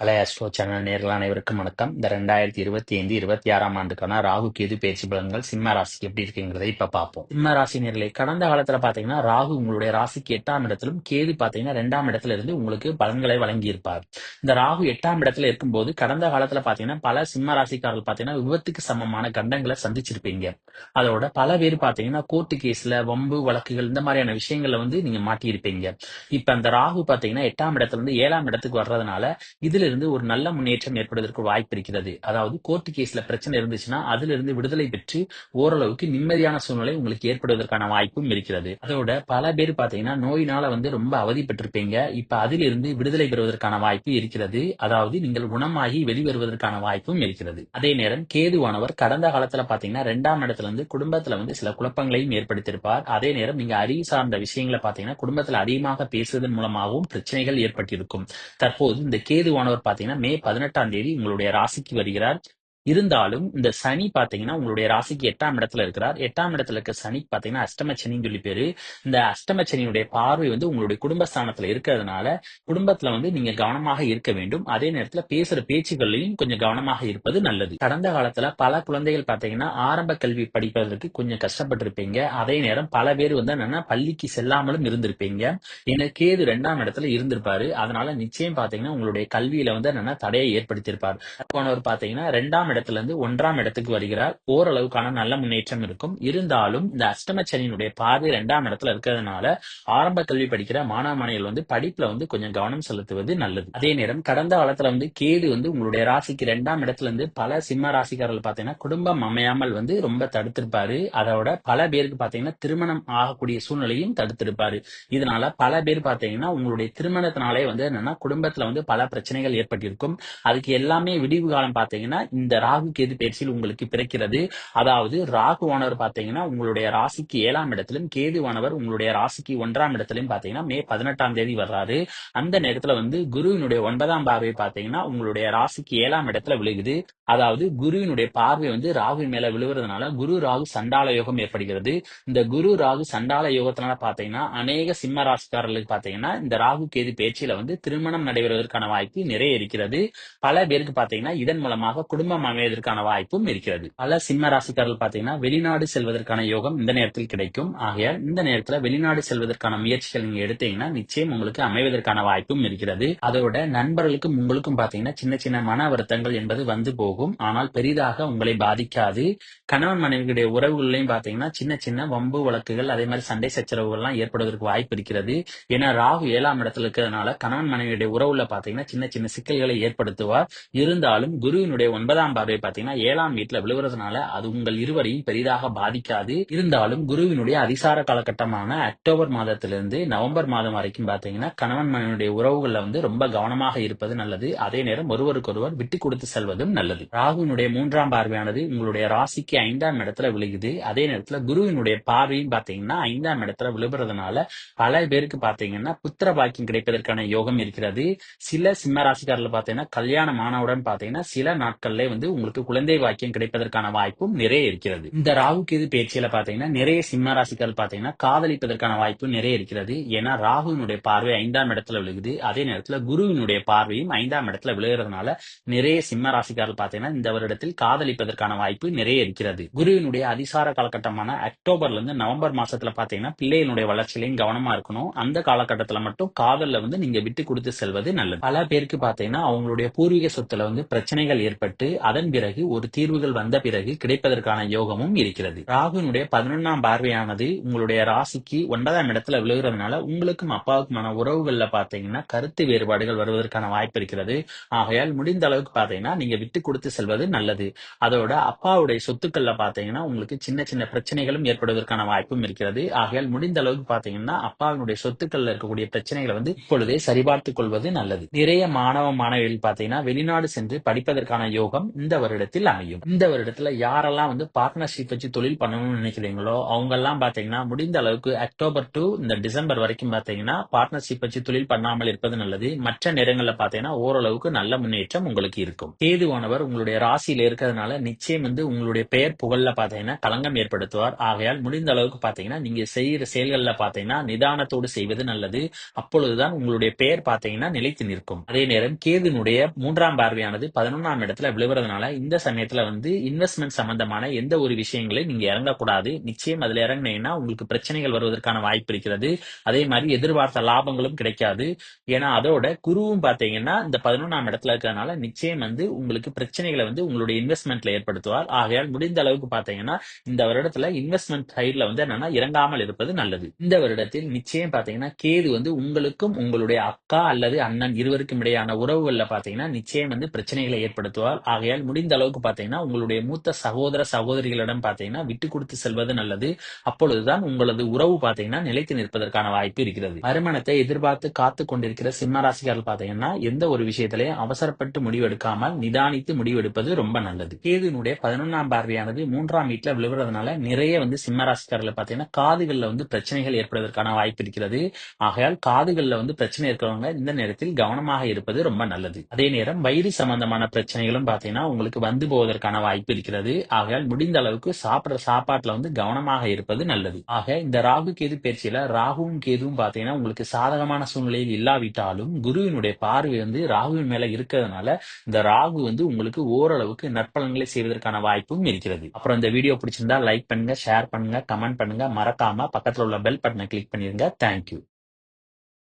கலை astro channel நேர்கள் அனைவருக்கும் வணக்கம். இந்த ரெண்டாயிரத்தி இருபத்தி ஐந்து இருபத்தி ஆறாம் ஆண்டுக்கான ராகு கேது பயிற்சி பலன்கள் சிம்ம ராசிக்கு எப்படி இருக்குங்கிறத இப்ப பார்ப்போம். சிம்ம ராசி நேர்களை கடந்த காலத்துல பாத்தீங்கன்னா ராகு உங்களுடைய ராசிக்கு எட்டாம் இடத்திலும் கேது பாத்தீங்கன்னா ரெண்டாம் இடத்துல இருந்து உங்களுக்கு பலன்களை வழங்கி இருப்பார் இந்த ராகு எட்டாம் இடத்துல இருக்கும்போது கடந்த காலத்துல பாத்தீங்கன்னா பல சிம்ம ராசிக்காரர்கள் பாத்தீங்கன்னா விபத்துக்கு சமமான கண்டங்களை சந்திச்சிருப்பீங்க. அதோட பல பேர் பாத்தீங்கன்னா கோர்ட்டு கேஸ்ல வம்பு வழக்குகள் இந்த மாதிரியான விஷயங்கள்ல வந்து நீங்க மாட்டியிருப்பீங்க. இப்ப அந்த ராகு பாத்தீங்கன்னா எட்டாம் இடத்துல இருந்து ஏழாம் இடத்துக்கு வர்றதுனால இதுல இருந்து ஒரு நல்ல முன்னேற்றம் ஏற்படுவதற்கு வாய்ப்பு இருக்கிறது. அதாவது கோர்ட் கேஸ்ல பிரச்சனை இருந்துச்சுன்னா அதுல இருந்து விடுதலை பெற்று ஓரளவுக்கு நிம்மதியான சூழ்நிலை உங்களுக்கு ஏற்படுவதற்கான வாய்ப்பும் இருக்கிறது. அதோட பல பேர் பாத்தீங்கன்னா நோயினால வந்து ரொம்ப அவதிப்பட்டிருப்பீங்க. இப்ப அதிலிருந்து விடுதலை பெறுவதற்கான வாய்ப்பு இருக்கிறது. அதாவது நீங்கள் குணமாகி வெளிவருவதற்கான வாய்ப்பும் இருக்கிறது. அதே நேரம் கேதுவானவர் கடந்த காலத்துல பாத்தீங்கன்னா ரெண்டாம் இடத்துல இருந்து குடும்பத்துல வந்து சில குழப்பங்களையும் ஏற்படுத்தியிருப்பார். அதே நேரம் நீங்க அறிவு சார்ந்த விஷயங்களை பாத்தீங்கன்னா குடும்பத்துல அதிகமாக பேசுவதன் மூலமாகவும் பிரச்சனைகள் ஏற்பட்டிருக்கும். தற்போது இந்த கேதுவானவர் பாத்தீங்கன்னா மே பதினெட்டாம் தேதி உங்களுடைய ராசிக்கு வருகிறார். இருந்தாலும் இந்த சனி பாத்தீங்கன்னா உங்களுடைய ராசிக்கு எட்டாம் இடத்துல இருக்கிறார். எட்டாம் இடத்துல இருக்க சனி பாத்தீங்கன்னா அஷ்டம சனின்னு சொல்லி பேரு. இந்த அஷ்டம சனியுடைய பார்வை வந்து உங்களுடைய குடும்பஸ்தானத்துல இருக்கிறதுனால குடும்பத்துல வந்து நீங்க கவனமாக இருக்க வேண்டும். அதே நேரத்துல பேசுற பேச்சுகள்லையும் கொஞ்சம் கவனமாக இருப்பது நல்லது. கடந்த காலத்துல பல குழந்தைகள் பாத்தீங்கன்னா ஆரம்ப கல்வி படிப்பதற்கு கொஞ்சம் கஷ்டப்பட்டிருப்பீங்க. அதே நேரம் பல பேர் வந்து என்னன்னா பள்ளிக்கு செல்லாமலும் இருந்திருப்பீங்க. ஏன்னா கேது ரெண்டாம் இடத்துல இருந்திருப்பாரு. அதனால நிச்சயம் பாத்தீங்கன்னா உங்களுடைய கல்வியில வந்து என்னன்னா தடையை ஏற்படுத்தியிருப்பார். போனவர் பாத்தீங்கன்னா ரெண்டாம் இடத்திலிருந்து ஒன்றாம் இடத்துக்கு வருகிறார். ஓரளவுக்கான நல்ல முன்னேற்றம் இருக்கும். இருந்தாலும் இந்த அஷ்டமச்சனியினுடைய பார்வை ரெண்டாம் இடத்துல இருக்கிறதுனால ஆரம்ப கல்வி படிக்கிற மாணவ வந்து படிப்புல வந்து கொஞ்சம் கவனம் செலுத்துவது நல்லது. அதே நேரம் கடந்த காலத்துல வந்து கேது வந்து உங்களுடைய ராசிக்கு ரெண்டாம் இடத்துல இருந்து பல சிம்ம ராசிக்காரர்கள் பாத்தீங்கன்னா குடும்பம் அமையாமல் வந்து ரொம்ப தடுத்திருப்பாரு. அதோட பல பேருக்கு பாத்தீங்கன்னா திருமணம் ஆகக்கூடிய சூழ்நிலையும் தடுத்திருப்பாரு. இதனால பல பேர் பாத்தீங்கன்னா உங்களுடைய திருமணத்தினாலே வந்து என்னன்னா குடும்பத்துல வந்து பல பிரச்சனைகள் ஏற்பட்டிருக்கும். அதுக்கு எல்லாமே விடிவு காலம் பாத்தீங்கன்னா இந்த ராகு கேது பயிற்சியில் உங்களுக்கு பிறக்கிறது. அதாவது ராகுவானவர் பாத்தீங்கன்னா உங்களுடைய ராசிக்கு ஏழாம் இடத்திலும் கேதுவானவர் உங்களுடைய ராசிக்கு ஒன்றாம் இடத்திலும் பாத்தீங்கன்னா மே பதினெட்டாம் தேதி வர்றாரு. அந்த நேரத்துல வந்து குருவினுடைய ஒன்பதாம் பார்வை பாத்தீங்கன்னா உங்களுடைய ராசிக்கு ஏழாம் இடத்துல விழுகுது. அதாவது குருவினுடைய பார்வை வந்து ராகு மேல விழுவுறதுனால குரு ராகு சண்டால யோகம் ஏற்படுகிறது. இந்த குரு ராகு சண்டால யோகத்தினால பாத்தீங்கன்னா அநேக சிம்ம ராசிக்காரர்களுக்கு பாத்தீங்கன்னா இந்த ராகு கேது பேச்சில வந்து திருமணம் நடைபெறுவதற்கான வாய்ப்பு நிறைய இருக்கிறது. பல பேருக்கு பாத்தீங்கன்னா இதன் மூலமாக குடும்பம் அமைவதற்கான வாய்ப்பும் இருக்கிறது. பல சிம்ம ராசிக்காரர்கள் பாத்தீங்கன்னா வெளிநாடு செல்வதற்கான யோகம் இந்த நேரத்தில் கிடைக்கும். ஆகையால் இந்த நேரத்துல வெளிநாடு செல்வதற்கான முயற்சிகள் நீங்க எடுத்தீங்கன்னா நிச்சயம் உங்களுக்கு அமைவதற்கான வாய்ப்பும் இருக்கிறது. அதோட நண்பர்களுக்கும் உங்களுக்கும் பாத்தீங்கன்னா சின்ன சின்ன மன வருத்தங்கள் என்பது வந்து போகும். ஆனால் பெரிதாக உங்களை பாதிக்காது. கணவன் மனைவியுடைய உறவுகளையும் பாத்தீங்கன்னா சின்ன சின்ன வம்பு வழக்குகள் அதே மாதிரி சண்டை சச்சரவுகள்லாம் ஏற்படுவதற்கு வாய்ப்பு இருக்கிறது. ஏன்னா ராகு ஏழாம் இடத்துல இருக்கிறதுனால கணவன் மனைவியுடைய உறவுல பாத்தீங்கன்னா சின்ன சின்ன சிக்கல்களை ஏற்படுத்துவார். இருந்தாலும் குருவினுடைய ஒன்பதாம் பார்வை பாத்தீங்கன்னா ஏழாம் வீட்டுல விழுவுறதுனால அது உங்கள் இருவரையும் பெரிதாக பாதிக்காது. இருந்தாலும் குருவினுடைய அதிசார காலகட்டமான அக்டோபர் மாதத்திலிருந்து நவம்பர் மாதம் வரைக்கும் பாத்தீங்கன்னா கணவன் மனைவியுடைய உறவுகள்ல வந்து ரொம்ப கவனமாக இருப்பது நல்லது. அதே நேரம் ஒருவருக்கொருவர் விட்டு கொடுத்து செல்வதும் நல்லது. ராகுவினுடைய மூன்றாம் பார்வையானது உங்களுடைய ராசிக்கு ஐந்தாம் இடத்துல விழுகுது. அதே நேரத்துல குருவினுடைய பார்வையும் பாத்தீங்கன்னா ஐந்தாம் இடத்துல விழுபுறதுனால பல பேருக்கு பாத்தீங்கன்னா புத்திர பாக்கியம் கிடைப்பதற்கான யோகம் இருக்கிறது. சில சிம்ம ராசிக்காரர்கள் பாத்தீங்கன்னா கல்யாணம் ஆனவுடன் பாத்தீங்கன்னா சில நாட்கள்ல வந்து உங்களுக்கு குழந்தை வாக்கியம் கிடைப்பதற்கான வாய்ப்பும் நிறைய இருக்கிறது. இந்த ராகு கேது பேச்சியில பாத்தீங்கன்னா நிறைய சிம்ம ராசிக்காரர்கள் பாத்தீங்கன்னா காதலிப்பதற்கான வாய்ப்பு நிறைய இருக்கிறது. ஏன்னா ராகுவினுடைய பார்வை ஐந்தாம் இடத்துல விழுகுது. அதே நேரத்துல குருவினுடைய பார்வையும் ஐந்தாம் இடத்துல விழுகிறதுனால நிறைய சிம்ம ராசிக்காரர்கள் பாத்தீங்கன்னா இந்த வருடத்தில் காதலிப்பதற்கான வாய்ப்பு நிறைய இருக்கிறது. குருவினுடைய அதிசார காலகட்டமான அக்டோபர்ல இருந்து நவம்பர் மாசத்துல பாத்தீங்கன்னா பிள்ளைகளுடைய வளர்ச்சியிலையும் கவனமா இருக்கணும். அந்த காலகட்டத்துல மட்டும் காதல்ல வந்து நீங்க விட்டு கொடுத்து செல்வது நல்லது. பல பேருக்கு பாத்தீங்கன்னா அவங்களுடைய பூர்வீக சொத்துல வந்து பிரச்சனைகள் ஏற்பட்டு அதன் பிறகு ஒரு தீர்வுகள் வந்த பிறகு கிடைப்பதற்கான யோகமும் இருக்கிறது. ராகுனுடைய பதினொன்னாம் பார்வையானது உங்களுடைய ராசிக்கு ஒன்பதாம் இடத்துல விழுகிறதுனால உங்களுக்கும் அப்பாவுக்குமான உறவுகள்ல பாத்தீங்கன்னா கருத்து வேறுபாடுகள் வருவதற்கான வாய்ப்பு இருக்கிறது. ஆகையால் முடிந்த அளவுக்கு பாத்தீங்கன்னா நீங்க விட்டு கொடுத்து செல்வது நல்லது. அதோட அப்பாவுடைய சொத்துக்கள்ல பாத்தீங்கன்னா உங்களுக்கு சின்ன சின்ன பிரச்சனைகளும் ஏற்படுவதற்கான வாய்ப்பும் இருக்கிறது. ஆகையால் முடிந்த அளவுக்கு பாத்தீங்கன்னா அப்பாவினுடைய சொத்துக்கள்ல இருக்கக்கூடிய பிரச்சனைகளை வந்து இப்பொழுதே சரிபார்த்துக் கொள்வது நல்லது. நிறைய மாணவ மாணவிகள் பாத்தீங்கன்னா வெளிநாடு சென்று படிப்பதற்கான யோகம் இந்த இந்த வருடத்தில் அமையும். இந்த வருடத்துல யாரெல்லாம் வந்து பார்ட்னர்ஷிப் வச்சு தொழில் பண்ணணும்னு நினைக்கிறீங்களோ அவங்க எல்லாம் பாத்தீங்கன்னா முடிந்த அளவுக்கு அக்டோபர் டு இந்த டிசம்பர் வரைக்கும் பாத்தீங்கன்னா பார்ட்னர்ஷிப் வச்சு தொழில் பண்ணாமல் இருப்பது நல்லது. மற்ற நேரங்கள்ல பாத்தீங்கன்னா ஓரளவுக்கு நல்ல முன்னேற்றம் உங்களுக்கு இருக்கும். கேதுவானவர் உங்களுடைய ராசியில இருக்கிறதுனால நிச்சயம் வந்து உங்களுடைய பெயர் புகழ்ல பாத்தீங்கன்னா களங்கம் ஏற்படுத்துவார். ஆகையால் முடிந்த அளவுக்கு பாத்தீங்கன்னா நீங்க செய்யற செயல்கள்ல பாத்தீங்கன்னா நிதானத்தோடு செய்வது நல்லது. அப்பொழுதுதான் உங்களுடைய பெயர் பாத்தீங்கன்னா நிலைத்து நிற்கும். அதே நேரம் கேதுனுடைய மூன்றாம் பார்வையானது பதினொன்றாம் இடத்துல விழுவுறதுனால இந்த சமயத்துல வந்து இன்வெஸ்ட்மெண்ட் சம்பந்தமான எந்த ஒரு விஷயங்களை நீங்க இறங்கக்கூடாது. நிச்சயம் அதுல இறங்கினீங்கன்னா உங்களுக்கு பிரச்சனைகள் வருவதற்கான வாய்ப்பு இருக்கிறது. அதே மாதிரி எதிர்பார்த்த லாபங்களும் கிடைக்காது. ஏன்னா அதோட குருவும் பாத்தீங்கன்னா இந்த பதினொன்றாம் இடத்துல இருக்கிறதுனால நிச்சயம் வந்து உங்களுக்கு பிரச்சனைகளை வந்து உங்களுடைய இன்வெஸ்ட்மெண்ட்ல ஏற்படுத்துவார். ஆகையால் முடிந்த அளவுக்கு பாத்தீங்கன்னா இந்த வருடத்துல இன்வெஸ்ட்மெண்ட் சைட்ல வந்து என்னன்னா இறங்காமல் இருப்பது நல்லது. இந்த வருடத்தில் நிச்சயம் பாத்தீங்கன்னா கேது வந்து உங்களுக்கும் உங்களுடைய அக்கா அல்லது அண்ணன் இருவருக்கும் இடையான உறவுகள்ல பாத்தீங்கன்னா நிச்சயம் வந்து பிரச்சனைகளை ஏற்படுத்துவார். ஆகையால் முடிந்த அளவுக்கு பாத்தீங்கன்னா உங்களுடைய மூத்த சகோதர சகோதரிகளிடம் பாத்தீங்கன்னா விட்டு கொடுத்து செல்வது நல்லது. அப்பொழுதுதான் உங்களது உறவு பாத்தீங்கன்னா நிலைத்து நிற்பதற்கான வாய்ப்பு இருக்கிறது. வருமானத்தை எதிர்பார்த்து காத்து கொண்டிருக்கிற சிம்ம ராசிக்காரர்கள் பாத்தீங்கன்னா எந்த ஒரு விஷயத்திலையும் அவசரப்பட்டு முடிவெடுக்காமல் நிதானித்து முடிவெடுப்பது ரொம்ப நல்லது. கேதுனுடைய பதினொன்றாம் பார்வையானது மூன்றாம் வீட்டுல விழுவுறதுனால நிறைய வந்து சிம்ம ராசிக்காரர்கள் பாத்தீங்கன்னா காதுகள்ல வந்து பிரச்சனைகள் ஏற்படுவதற்கான வாய்ப்பு இருக்கிறது. ஆகையால் காதுகள்ல வந்து பிரச்சனை இருக்கிறவங்க இந்த நேரத்தில் கவனமாக இருப்பது ரொம்ப நல்லது. அதே நேரம் வயிறு சம்பந்தமான பிரச்சனைகளும் பாத்தீங்கன்னா உங்களுக்கு வந்து போவதற்கான வாய்ப்பு இருக்கிறது. ஆகையால் முடிந்த அளவுக்கு சாப்பிடுற சாப்பாட்டுல வந்து கவனமாக இருப்பது நல்லது. ஆக இந்த ராகு கேது பயிற்சியில ராகுவும் கேதுவும் பாத்தீங்கன்னா உங்களுக்கு சாதகமான சூழ்நிலையில் இல்லாவிட்டாலும் குருவினுடைய பார்வை வந்து ராகுவின் மேல இருக்கிறதுனால இந்த ராகு வந்து உங்களுக்கு ஓரளவுக்கு நற்பலன்களை செய்வதற்கான வாய்ப்பும் இருக்கிறது. அப்புறம் இந்த வீடியோ பிடிச்சிருந்தா லைக் பண்ணுங்க ஷேர் பண்ணுங்க கமெண்ட் பண்ணுங்க. மறக்காம பக்கத்துல உள்ள பெல் பட்டனை கிளிக் பண்ணிருங்க. தேங்க்யூ